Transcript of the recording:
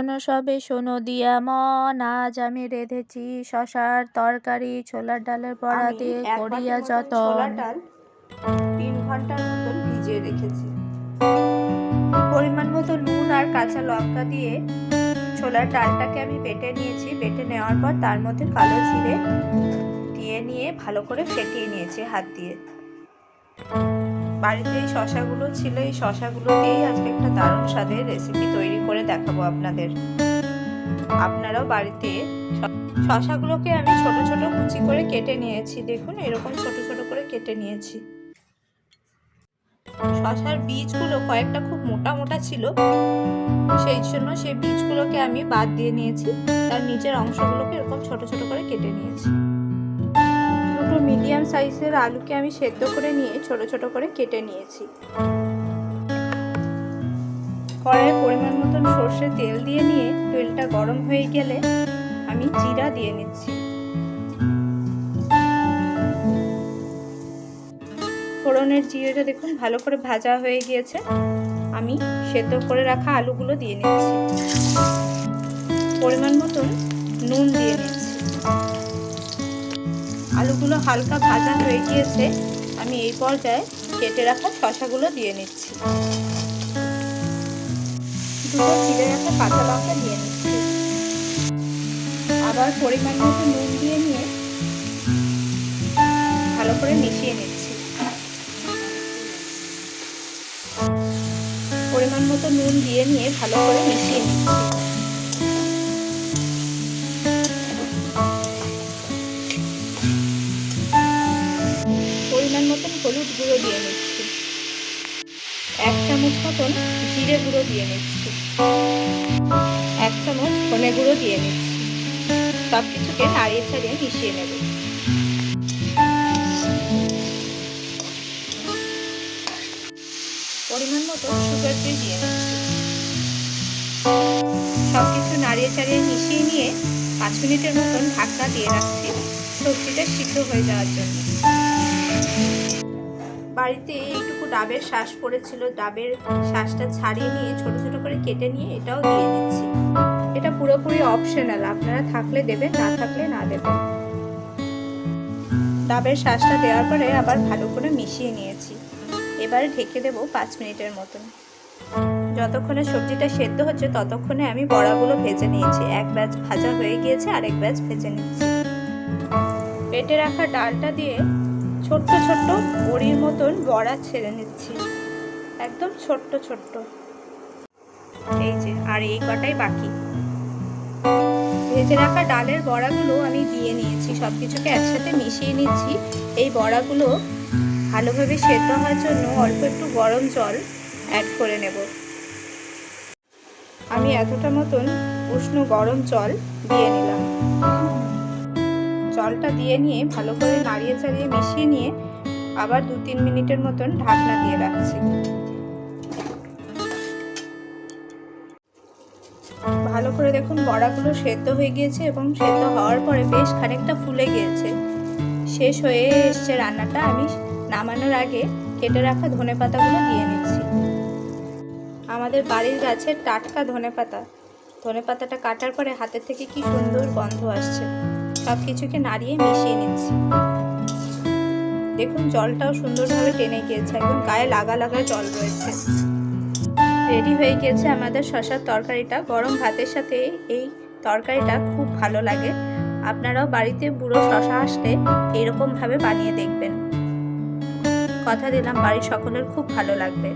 শোনো সবে শোনো দিয়া মন। আজ আমি রেঁধেছি শশার তরকারি ছোলার ডালের বড়া দিয়ে করিয়া ছোলার ডাল তিন ঘণ্টার মতন ভিজিয়ে রেখেছি। পরিমাণ মতো নুন আর কাঁচা লঙ্কা দিয়ে ছোলার ডালটাকে আমি বেটে নিয়েছি। বেটে নেওয়ার পর তার মধ্যে কালো জিরে দিয়ে নিয়ে ভালো করে ফেটিয়ে নিয়েছি হাত দিয়ে। বাড়িতে এই শশাগুলো ছিল, এই শশাগুলো দিয়েই আজকে একটা দারুণ স্বাদের রেসিপি তৈরি করে দেখাবো আপনাদের। আপনারাও বাড়িতে শশাগুলোকে আমি ছোট ছোট কুচি করে কেটে নিয়েছি। দেখুন, এরকম ছোট ছোট করে কেটে নিয়েছি। শশার বীজগুলো কয়েকটা খুব মোটা মোটা ছিল, সেই জন্য সেই বীজগুলোকে আমি বাদ দিয়ে নিয়েছি। তার নিচের অংশগুলোকে এরকম ছোট ছোট করে কেটে নিয়েছি। দুটো মিডিয়াম সাইজের আলুকে আমি সেদ্ধ করে নিয়ে ছোট ছোট করে কেটে নিয়েছি। কড়াইয়ে পরিমাণ মতন সর্ষে তেল দিয়ে নিয়ে তেলটা গরম হয়ে গেলে আমি জিরা দিয়ে নিচ্ছি। ফোড়নের জিরেটা দেখুন ভালো করে ভাজা হয়ে গিয়েছে। আমি সেদ্ধ করে রাখা আলুগুলো দিয়ে নিচ্ছি। পরিমাণ মতন নুন দিয়ে নিচ্ছি। আলুগুলো হালকা ভাজা হয়ে গিয়েছে, আমি এই পর্যায়ে কেটে রাখা শশাগুলো দিয়ে নিচ্ছি। দুটো চিড়ে রাখা কাঁচা লঙ্কা দিয়ে নিচ্ছি। আবার পরিমাণ মতো নুন দিয়ে নিয়ে ভালো করে মিশিয়ে নিচ্ছি। পরিমাণ মতো নুন দিয়ে নিয়ে ভালো করে মিশিয়ে নিচ্ছি। হলুদ গুঁড়ো দিয়ে নিচ্ছি। এক চামচ মতন জিরে গুঁড়ো দিয়ে নিচ্ছি। এক চামচ ধনে গুঁড়ো দিয়ে নিচ্ছি। সব কিছুকে নাড়িয়ে ছাড়িয়ে মিশিয়ে নেব। পরিমাণ মতো সুগার ফ্রি দিয়ে নিচ্ছি। সব কিছু নাড়িয়ে চাড়িয়ে মিশিয়ে নিয়ে পাঁচ মিনিটের মতন ঢাকনা দিয়ে রাখছি। সবজিটা সিদ্ধ হয়ে যাওয়ার জন্য। বাড়িতে এইটুকু ডাবের শ্বাস পড়েছিল, ডাবের শ্বাসটা ছাড়িয়ে নিয়ে ছোট ছোট করে কেটে নিয়ে এটাও দিয়ে দিচ্ছি। এটা পুরোপুরি অপশনাল আপনারা থাকলে দেবেন, না থাকলে না দেবেন। ডাবের শ্বাসটা দেওয়ার পরে আবার ভালো করে মিশিয়ে নিয়েছি। এবার ঢেকে দেবো পাঁচ মিনিটের মতন। যতক্ষণে সবজিটা সেদ্ধ হচ্ছে, ততক্ষণে আমি বড়াগুলো ভেজে নিয়েছি। এক ব্যাচ ভাজা হয়ে গিয়েছে, আরেক ব্যাচ ভেজে নিচ্ছি। পেটে রাখা ডালটা দিয়ে ছোট্ট ছোট্ট বড়ির মতন বড়া ছেড়ে নিচ্ছি। একদম ছোট্ট ছোট্ট। এই যে, আর এই কটাই বাকি। ভেজে রাখা ডালের বড়াগুলো আমি দিয়ে নিয়েছি। সব কিছুকে একসাথে মিশিয়ে নিচ্ছি। এই বড়াগুলো ভালোভাবে সেদ্ধ হওয়ার জন্য অল্প একটু গরম জল অ্যাড করে নেব। আমি এতটা মতন উষ্ণ গরম জল দিয়ে নিলাম। জলটা দিয়ে নিয়ে ভালো করে নাড়িয়ে চাড়িয়ে মিশিয়ে নিয়ে আবার দু তিন মিনিটের মতন ঢাকনা দিয়ে রাখছি। ভালো করে দেখুন বড়াগুলো সেদ্ধ হয়ে গিয়েছে এবং সেদ্ধ হওয়ার পরে বেশ খানিকটা ফুলে গিয়েছে। শেষ হয়ে এসছে রান্নাটা। আমি নামানোর আগে কেটে রাখা ধনে পাতাগুলো দিয়ে নিচ্ছি। আমাদের বাড়ির গাছের টাটকা ধনে পাতা। ধনে পাতাটা কাটার পরে হাতের থেকে কি সুন্দর গন্ধ আসছে। সব কিছুকে নাড়িয়ে মিশিয়ে নিচ্ছি। দেখুন, জলটাও সুন্দরভাবে টেনে গিয়েছে। একদম গায়ে লাগা লাগা জল রয়েছে। রেডি হয়ে গিয়েছে আমাদের শশার তরকারিটা। গরম ভাতের সাথে এই তরকারিটা খুব ভালো লাগে। আপনারাও বাড়িতে বুড়ো শশা আসলে এইরকমভাবে বানিয়ে দেখবেন। কথা দিলাম, বাড়ির সকলের খুব ভালো লাগবে।